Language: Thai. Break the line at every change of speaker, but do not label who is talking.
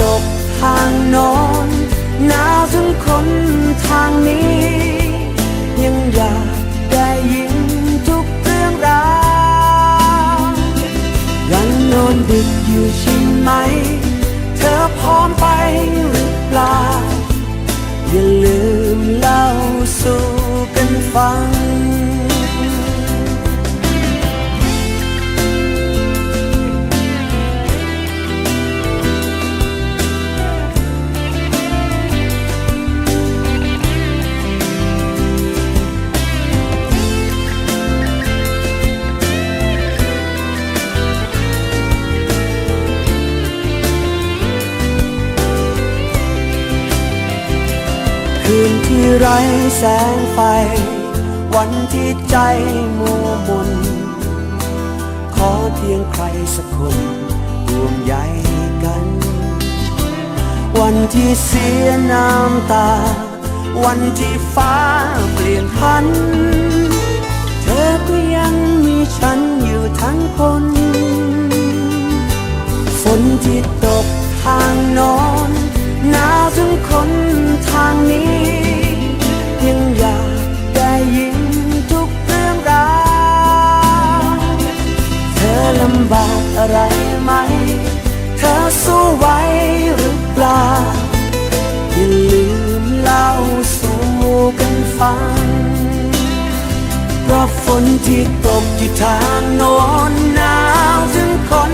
ต ทา คืนที่ไร้แสงไฟ วันที่ใจมัวมน ขอเพียงใครสักคนห่วงใยกัน วันที่เสียน้ำตา วันที่ฟ้าเปลี่ยนพัน เธอก็ยังมีฉันอยู่ทั้งคน ฝนที่ ไว้หรือเปล่า อย่าลืมเล่าสู่กันฟัง เพราะฝนที่ตกอยู่ทางโน้นหนาวถึงคน